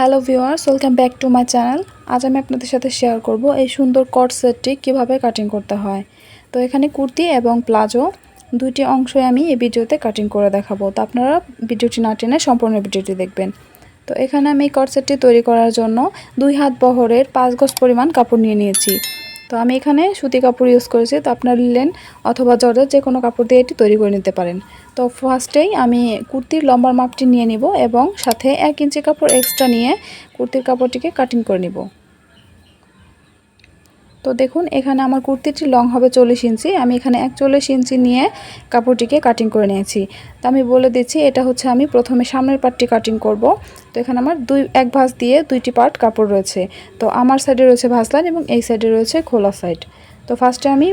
Hello viewers, welcome back to my channel. আজ আমি আপনাদের সাথে শেয়ার করব এই সুন্দর কট সেটটি কীভাবে কাটিং করতে হয়। তো এখানে কুর্তি এবং প্লাজো দুইটি অংশই আমি এই ভিডিওতে কাটিং করে দেখাবো। তো আপনারা ভিডিওটি না টেনে সম্পূর্ণ ভিডিওটি দেখবেন। তো এখানে আমি এই কট সেটটি তৈরি করার জন্য দুই হাত বহরের পাঁচ গজ পরিমাণ কাপড় নিয়ে নিয়েছি। তো আমি এখানে সুতি কাপড় ইউজ করেছি। তো আপনার লিলেন অথবা জর্জের যে কোনো কাপড় দিয়ে এটি তৈরি করে নিতে পারেন। তো ফার্স্টেই আমি কুর্তির লম্বার মাপটি নিয়ে নিব এবং সাথে এক ইঞ্চি কাপড় এক্সট্রা নিয়ে কুর্তির কাপড়টিকে কাটিং করে নিব। তো দেখুন, এখানে আমার কুর্তিটি লং হবে চল্লিশ ইঞ্চি। আমি এখানে একচল্লিশ ইঞ্চি নিয়ে কাপড়টিকে কাটিং করে নিয়েছি। তো আমি বলে দিচ্ছি, এটা হচ্ছে আমি প্রথমে সামনের পার্টটি কাটিং করব। এখানে আমার দুই, এক ভাঁজ দিয়ে দুইটি পার্ট কাপড় রয়েছে। তো আমার সাইডে রয়েছে ভাঁজ লাইন এবং এই সাইডে রয়েছে খোলা সাইড তো ফার্স্টে আমি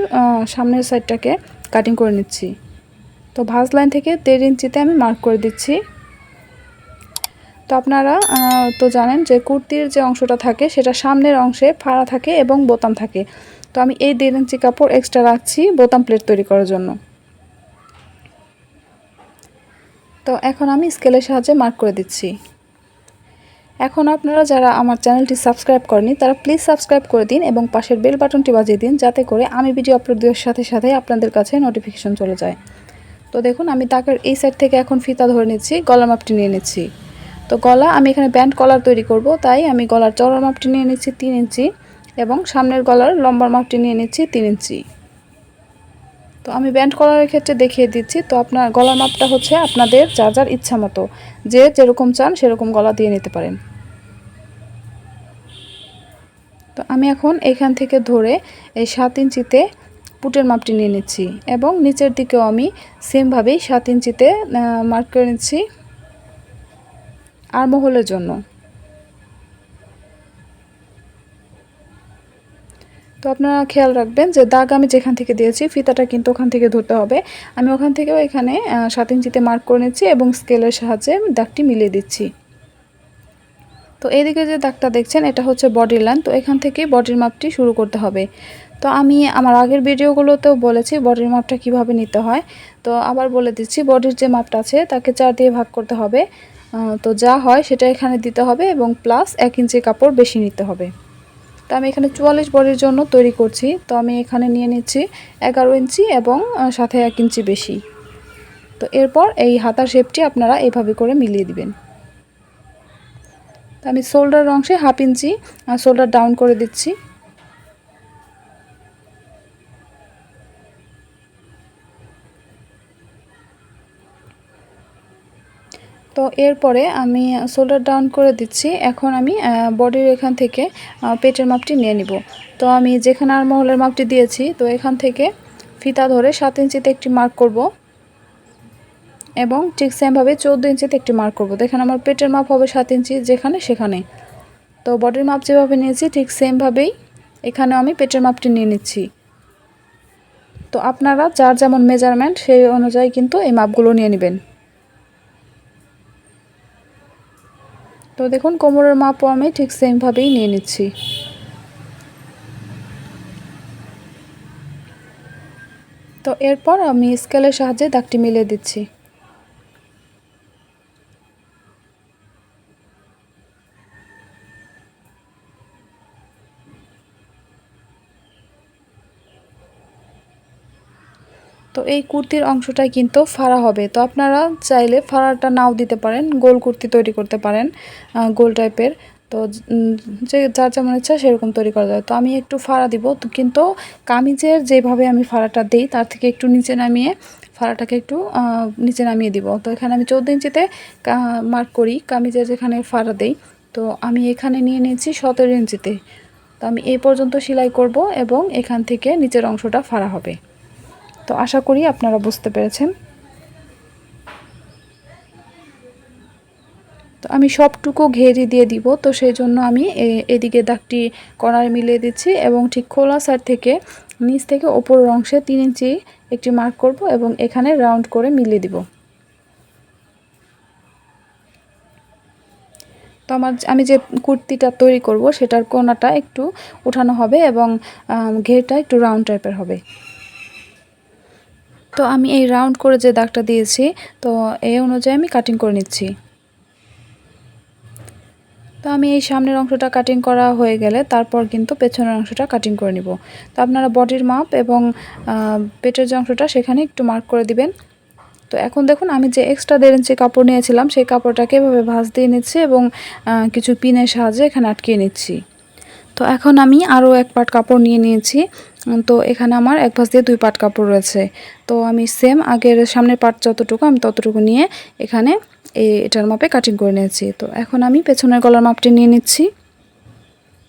সামনের সাইডটাকে কাটিং করে নিচ্ছি। তো ভাঁজ লাইন থেকে দেড় ইঞ্চিতে আমি মার্ক করে দিচ্ছি। তো আপনারা তো জানেন যে কুর্তির যে অংশটা থাকে সেটা সামনের অংশে ফাড়া থাকে এবং বোতাম থাকে। তো আমি এই দেড় ইঞ্চি কাপড় এক্সট্রা রাখছি বোতাম প্লেট তৈরি করার জন্য। তো এখন আমি স্কেলের সাহায্যে মার্ক করে দিচ্ছি। এখন আপনারা যারা আমার চ্যানেলটি সাবস্ক্রাইব করেনি তারা প্লিজ সাবস্ক্রাইব করে দিন এবং পাশের বেল বাটনটি বাজিয়ে দিন যাতে করে আমি ভিডিও আপলোড দেওয়ার সাথে সাথে আপনাদের কাছে নোটিফিকেশন চলে যায়। তো দেখুন, আমি তাকের এই সাইড থেকে এখন ফিতা ধরে নিচ্ছি, গলার মাপটি নিয়ে নিচ্ছি। তো গলা, আমি এখানে ব্যান্ড কলার তৈরি করব, তাই আমি গলার চড়ার মাপটি নিয়ে নিচ্ছি তিন ইঞ্চি এবং সামনের গলার লম্বার মাপটি নিয়ে নিচ্ছি তিন ইঞ্চি। তো আমি ব্যান্ড কলারের ক্ষেত্রে দেখিয়ে দিচ্ছি, তো আপনার গলার মাপটা হচ্ছে আপনাদের যার যার ইচ্ছা মতো। যে যেরকম চান সেরকম গলা দিয়ে নিতে পারেন। তো আমি এখন এখান থেকে ধরে এই সাত ইঞ্চিতে পুটের মাপটি নিয়ে নিচ্ছি এবং নিচের দিকেও আমি সেমভাবেই সাত ইঞ্চিতে মার্ক করে নিচ্ছি আর মহলের জন্য। তো আপনারা খেয়াল রাখবেন যে দাগ আমি যেখান থেকে দিয়েছি, ফিতাটা কিন্তু ওখান থেকে ধরতে হবে। আমি ওখান থেকেও এখানে সাত ইঞ্চিতে মার্ক করে নিচ্ছি এবং স্কেলের সাহায্যে দাগটি মিলিয়ে দিচ্ছি। তো এদিকে যে দাগটা দেখছেন, এটা হচ্ছে বডির লাইন তো এখান থেকে বডির মাপটি শুরু করতে হবে। তো আমি আমার আগের ভিডিওগুলোতেও বলেছি বডির মাপটা কীভাবে নিতে হয়। তো আবার বলে দিচ্ছি বডির যে মাপটা আছে, তাকে চার দিয়ে ভাগ করতে হবে। তো যা হয় সেটা এখানে দিতে হবে এবং প্লাস এক ইঞ্চি কাপড় বেশি নিতে হবে। তো আমি এখানে চুয়াল্লিশ বডির জন্য তৈরি করছি। তো আমি এখানে নিয়ে নিচ্ছি এগারো ইঞ্চি এবং সাথে এক ইঞ্চি বেশি। তো এরপর এই হাতার শেপটি আপনারা এভাবে করে মিলিয়ে দিবেন। তো আমি শোল্ডার অংশে হাফ ইঞ্চি শোল্ডার ডাউন করে দিচ্ছি। তো এরপরে আমি শোল্ডার ডাউন করে দিচ্ছি। এখন আমি বডির এখান থেকে পেটের মাপটি নিয়ে নিব। তো আমি যেখানে আর মহলের মাপটি দিয়েছি, তো এখান থেকে ফিতা ধরে সাত ইঞ্চিতে একটি মার্ক করব এবং ঠিক সেমভাবে চৌদ্দো ইঞ্চিতে একটি মার্ক করব। তো এখানে আমার পেটের মাপ হবে সাত ইঞ্চি, যেখানে সেখানে। তো বডির মাপ যেভাবে নিয়েছি, ঠিক সেমভাবেই এখানেও আমি পেটের মাপটি নিয়ে নিচ্ছি। তো আপনারা যার যেমন মেজারমেন্ট সেই অনুযায়ী কিন্তু এই মাপগুলো নিয়ে নেবেন। তো দেখুন, কোমরের মাপও আমি ঠিক সেমভাবেই নিয়ে নিচ্ছি। তো এরপর আমি স্কেলের সাহায্যে দাগটি মিলিয়ে দিচ্ছি। তো এই কুর্তির অংশটাই কিন্তু ফাড়া হবে। তো আপনারা চাইলে ফাড়াটা নাও দিতে পারেন, গোল কুর্তি তৈরি করতে পারেন গোল টাইপের। তো যে যার যেমন ইচ্ছা সেরকম তৈরি করা যায়। তো আমি একটু ফাড়া দিব। কিন্তু কামিজের যেভাবে আমি ফাড়াটা দিই, তার থেকে একটু নিচে নামিয়ে ফাড়াটাকে একটু নিচে নামিয়ে দিব। তো এখানে আমি চৌদ্দ ইঞ্চিতে মার্ক করি, কামিজের যেখানে ফাড়া দেই। তো আমি এখানে নিয়ে নিয়েছি সতেরো ইঞ্চিতে। তো আমি এই পর্যন্ত সেলাই করব এবং এখান থেকে নিচের অংশটা ফাড়া হবে। তো আশা করি আপনারা বুঝতে পেরেছেন। তো আমি সবটুকু ঘেরি দিয়ে দিব, তো সেই জন্য আমি এদিকে দাগটি কর্নার মিলিয়ে দিচ্ছি এবং ঠিক খোলা সাইড থেকে নিচ থেকে ওপরের অংশে তিন ইঞ্চি একটি মার্ক করব এবং এখানে রাউন্ড করে মিলিয়ে দিব। তো আমার আমি যে কুর্তিটা তৈরি করব সেটার কোনাটা একটু উঠানো হবে এবং ঘেরটা একটু রাউন্ড টাইপের হবে। তো আমি এই রাউন্ড করে যে দাগটা দিয়েছি, তো এই অনুযায়ী আমি কাটিং করে নিচ্ছি। তো আমি এই সামনের অংশটা কাটিং করা হয়ে গেলে তারপর কিন্তু পেছনের অংশটা কাটিং করে নিব। তো আপনারা বডির মাপ এবং পেটের যে অংশটা সেখানে একটু মার্ক করে দিবেন। তো এখন দেখুন, আমি যে এক্সট্রা দেড় ইঞ্চি কাপড় নিয়েছিলাম, সেই কাপড়টাকে এভাবে ভাঁজ দিয়ে নিচ্ছি এবং কিছু পিনের সাহায্যে এখানে আটকিয়ে নিচ্ছি। তো এখন আমি আরও এক পাট কাপড় নিয়ে নিয়েছি। তো এখানে আমার এক ভাঁজ দিয়ে দুই পাট কাপড় রয়েছে। তো আমি সেম আগের সামনের পাট যতটুকু আমি ততটুকু নিয়ে এখানে এটার মাপে কাটিং করে নিয়েছি। তো এখন আমি পেছনের গলার মাপটি নিয়ে নিচ্ছি।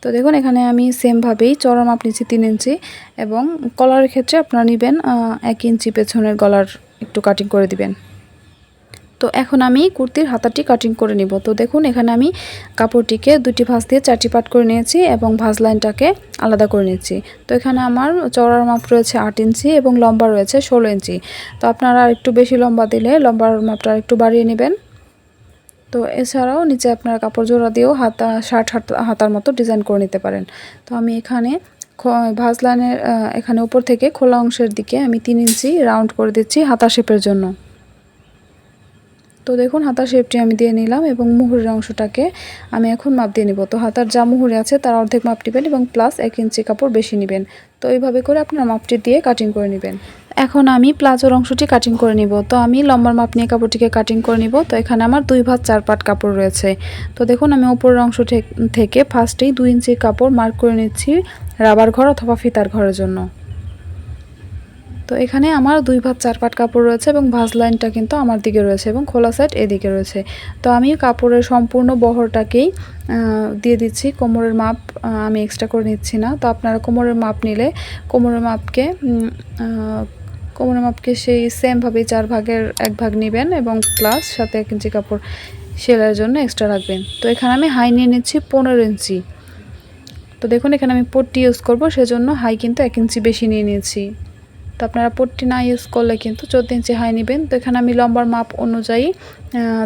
তো দেখুন, এখানে আমি সেমভাবেই চড়া মাপ নিচ্ছি তিন ইঞ্চি এবং কলারের ক্ষেত্রে আপনারা নেবেন এক ইঞ্চি পেছনের গলার একটু কাটিং করে দিবেন। তো এখন আমি কুর্তির হাতাটি কাটিং করে নিব। তো দেখুন, এখানে আমি কাপড়টিকে দুটি ভাঁজ দিয়ে চারটি পাট করে নিয়েছি এবং ভাঁজ লাইনটাকে আলাদা করে নিয়েছি তো এখানে আমার চওড়ার মাপ রয়েছে আট ইঞ্চি এবং লম্বা রয়েছে ষোলো ইঞ্চি। তো আপনারা একটু বেশি লম্বা দিলে লম্বার মাপটা একটু বাড়িয়ে নেবেন। তো এছাড়াও নিচে আপনারা কাপড় জোড়া দিয়েও হাতা, শার্ট হাতা, হাতার মতো ডিজাইন করে নিতে পারেন। তো আমি এখানে খ- ভাঁজ লাইনের এখানে উপর থেকে খোলা অংশের দিকে আমি তিন ইঞ্চি রাউন্ড করে দিচ্ছি হাতা শেপের জন্য। তো দেখুন, হাতার শেপটি আমি দিয়ে নিলাম এবং মুহুরের অংশটাকে আমি এখন মাপ দিয়ে নিব। তো হাতার যা মুহুরে আছে, তার অর্ধেক মাপ নেবেন এবং প্লাস এক ইঞ্চি কাপড় বেশি নেবেন। তো এইভাবে করে আপনার মাপটি দিয়ে কাটিং করে নেবেন। এখন আমি প্লাজোর অংশটি কাটিং করে নিব। তো আমি লম্বার মাপ নিয়ে কাপড়টিকে কাটিং করে নিব। তো এখানে আমার দুই ভাঁজ, চার পাট কাপড় রয়েছে। তো দেখুন, আমি ওপরের অংশ থেকে ফার্স্টেই দুই ইঞ্চি কাপড় মার্ক করে নিচ্ছি রাবার ঘর অথবা ফিতার ঘরের জন্য। তো এখানে আমার দুই ভাঁজ চার পাট কাপড় রয়েছে এবং ভাজ লাইনটা কিন্তু আমার দিকে রয়েছে এবং খোলা সাইড এদিকে রয়েছে। তো আমি কাপড়ের সম্পূর্ণ বহরটাকেই দিয়ে দিচ্ছি। কোমরের মাপ আমি এক্সট্রা করে নিচ্ছি না। তো আপনারা কোমরের মাপ নিলে কোমরের মাপকে কোমরের মাপকে সেই সেমভাবেই চার ভাগের এক ভাগ নেবেন এবং প্লাস সাথে এক ইঞ্চি কাপড় সেলাইয়ের জন্য এক্সট্রা রাখবেন। তো এখানে আমি হাই নিয়ে নিচ্ছি পনেরো ইঞ্চি। তো দেখুন এখানে আমি পট্টি ইউজ করব, সেজন্য হাই কিন্তু এক ইঞ্চি বেশি নিয়ে নিয়েছি। তো আপনারা পট্টি না ইউজ করলে কিন্তু চোদ্দ ইঞ্চি হাই নেবেন। তো এখানে আমি লম্বার মাপ অনুযায়ী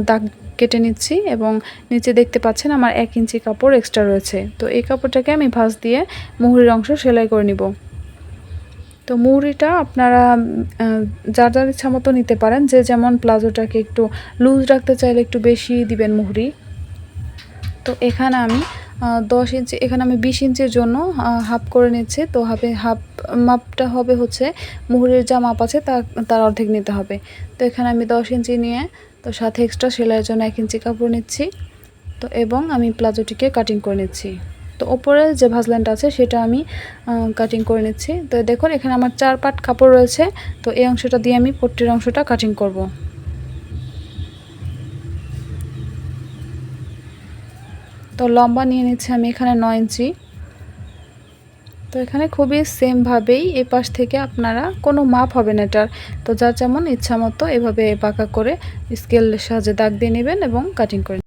দাগ কেটে নিচ্ছি এবং নিচে দেখতে পাচ্ছেন আমার এক ইঞ্চি কাপড় এক্সট্রা রয়েছে। তো এই কাপড়টাকে আমি ভাঁজ দিয়ে মুহুরির অংশ সেলাই করে নিব। তো মুহুরিটা আপনারা যার যার ইচ্ছা মতো নিতে পারেন। যে যেমন প্লাজোটাকে একটু লুজ রাখতে চাইলে একটু বেশি দিবেন মুহুরি। তো এখানে আমি দশ ইঞ্চি, এখানে আমি বিশ ইঞ্চির জন্য হাফ করে নিচ্ছি। তো হাফে হাফ মাপটা হবে হচ্ছে মুহুরের যা মাপ আছে তার তার অর্ধেক নিতে হবে। তো এখানে আমি দশ ইঞ্চি নিয়ে, তো সাথে এক্সট্রা সেলাইয়ের জন্য এক ইঞ্চি কাপড় নিচ্ছি। তো এবং আমি প্লাজোটিকে কাটিং করে নিচ্ছি। তো ওপরে যে ভাজলাইনটা আছে সেটা আমি কাটিং করে নিচ্ছি। তো দেখুন, এখানে আমার চার পাট কাপড় রয়েছে। তো এই অংশটা দিয়ে আমি পট্টির অংশটা কাটিং করব। তো লম্বা নিয়ে নিচ্ছি আমি এখানে নয় ইঞ্চি। তো এখানে খুবই সেমভাবেই এ পাশ থেকে আপনারা কোনো মাপ হবে না এটার। তো যার যেমন ইচ্ছা মতো এভাবে পাকা করে স্কেলের সাহায্যে দাগ দিয়ে নেবেন এবং কাটিং করে